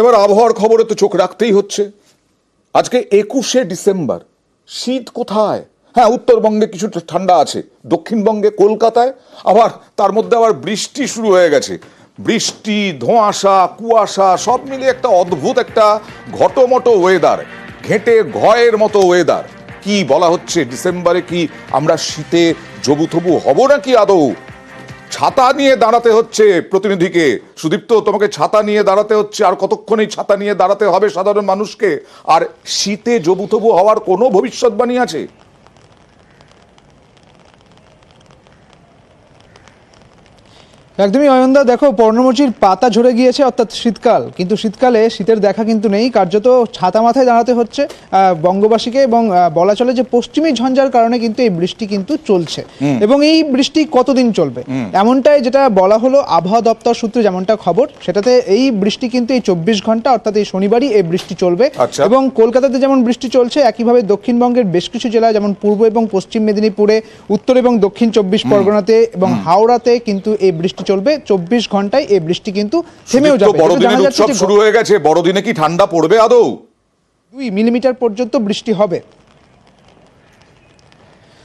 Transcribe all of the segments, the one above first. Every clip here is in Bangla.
এবার আবহাওয়ার খবরে তো চোখ রাখতেই হচ্ছে। আজকে একুশে ডিসেম্বর, শীত কোথায়? হ্যাঁ উত্তরবঙ্গে কিছু ঠান্ডা আছে, দক্ষিণবঙ্গে কলকাতায়, আবার তার মধ্যে আবার বৃষ্টি শুরু হয়ে গেছে। বৃষ্টি, ধোঁয়াশা, কুয়াশা, সব মিলিয়ে একটা অদ্ভুত একটা ঘটমটো ওয়েদার ঘেঁটে ঘয়ের মতো ওয়েদার কি বলা হচ্ছে, ডিসেম্বরে কি আমরা শীতে জবুথবু হব নাকি আদৌ? ছাতা নিয়ে দাঁড়াতে হচ্ছে প্রতিনিধিকে। সুদীপ্ত, তোমাকে ছাতা নিয়ে দাঁড়াতে হচ্ছে, আর কতক্ষণই ছাতা নিয়ে দাঁড়াতে হবে সাধারণ মানুষকে? আর শীতে জবুথবু হওয়ার কোনো ভবিষ্যৎবাণী আছে? একদমই অয়নদা দেখো পর্ণমোচীর পাতা ঝরে গিয়েছে অর্থাৎ শীতকাল। কিন্তু শীতকালে শীতের দেখা কিন্তু নেই কার্যত ছাতা মাথায় দাঁড়াতে হচ্ছে বঙ্গবাসীকে এবং বলা চলে যে পশ্চিমী ঝঞ্ঝার কারণে কিন্তু এই বৃষ্টি কিন্তু চলছে। এবং এই বৃষ্টি কতদিন চলবে? এমনটাই যেটা বলা হলো আবহাওয়া দপ্তর সূত্রে যেমনটা খবর সেটাতে এই বৃষ্টি কিন্তু এই চব্বিশ ঘণ্টা অর্থাৎ এই শনিবারই এই বৃষ্টি চলবে। আচ্ছা। এবং কলকাতাতে যেমন বৃষ্টি চলছে একইভাবে দক্ষিণবঙ্গের বেশ কিছু জেলা যেমন পূর্ব এবং পশ্চিম মেদিনীপুরে উত্তর এবং দক্ষিণ চব্বিশ পরগনাতে এবং হাওড়াতে কিন্তু এই বৃষ্টি চলবে চব্বিশ ঘন্টায় এই বৃষ্টি কিন্তু থেমেও যাবে। বড়দিনের উৎসব শুরু হয়ে গেছে বড়দিনে কি ঠান্ডা পড়বে আদৌ? দুই মিলিমিটার পর্যন্ত বৃষ্টি হবে।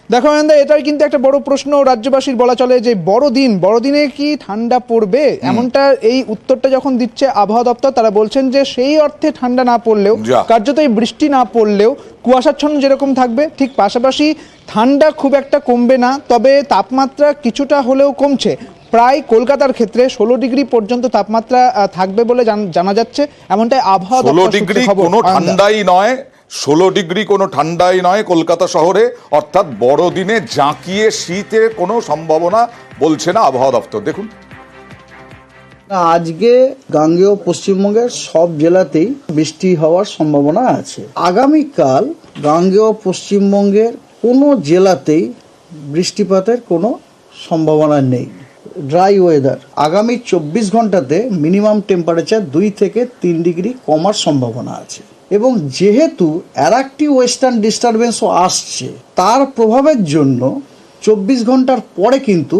দেখো আনন্দা এটাই কিন্তু একটা বড় প্রশ্ন রাজ্যবাসীর বলা চলে যে বড়দিন বড়দিনে কি ঠান্ডা পড়বে? এমনটা এই উত্তরটা যখন দিচ্ছে আবহাওয়া দপ্তর তারা বলছেন যে সেই অর্থে ঠান্ডা না পড়লেও কার্যত এই বৃষ্টি না পড়লেও কুয়াশাচ্ছন্ন যেরকম থাকবে ঠিক পাশাপাশি ঠান্ডা খুব একটা কমবে না তবে তাপমাত্রা কিছুটা হলেও কমছে। প্রায় কলকাতার ক্ষেত্রে ষোলো ডিগ্রি পর্যন্ত তাপমাত্রা থাকবে বলে জান- জানা যাচ্ছে। এমনটাই আবহাওয়া ষোলো ডিগ্রি কোনো ঠান্ডাই নয় ষোলো ডিগ্রি কোনো ঠান্ডাই নয় কলকাতা শহরে। অর্থাৎ বড়দিনে জাঁকিয়ে শীতের কোনো সম্ভাবনা বলছে না আবহাওয়া দপ্তর। দেখুন। না, আজকে গাঙ্গেয় পশ্চিমবঙ্গের সব জেলাতেই বৃষ্টি হওয়ার সম্ভাবনা আছে। আগামীকাল গাঙ্গেয় পশ্চিমবঙ্গের কোনো জেলাতেই বৃষ্টিপাতের কোনো সম্ভাবনা নেই। ড্রাই ওয়েদার আগামী চব্বিশ ঘন্টাতে মিনিমাম টেম্পারেচার দুই থেকে তিন ডিগ্রি কমার সম্ভাবনা আছে। এবং যেহেতু আর একটি ওয়েস্টার্ন ডিস্টারবেন্সও আসছে, তার প্রভাবের জন্য চব্বিশ ঘণ্টার পরে কিন্তু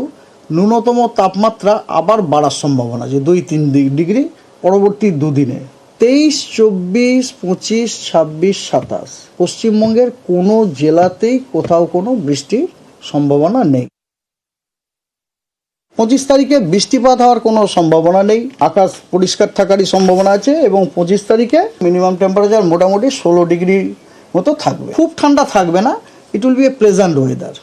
ন্যূনতম তাপমাত্রা আবার বাড়ার সম্ভাবনা আছে, দুই তিন ডিগ্রি পরবর্তী দুদিনে। তেইশ, চব্বিশ, পঁচিশ, ছাব্বিশ, সাতাশ, পশ্চিমবঙ্গের কোনো জেলাতেই কোথাও কোনো বৃষ্টির সম্ভাবনা নেই। পঁচিশ তারিখে বৃষ্টিপাত হওয়ার কোনো সম্ভাবনা নেই। আকাশ পরিষ্কার থাকারই সম্ভাবনা আছে এবং পঁচিশ তারিখে মিনিমাম টেম্পারেচার মোটামুটি ষোলো ডিগ্রি মতো থাকবে। খুব ঠান্ডা থাকবে না। It will be a pleasant weather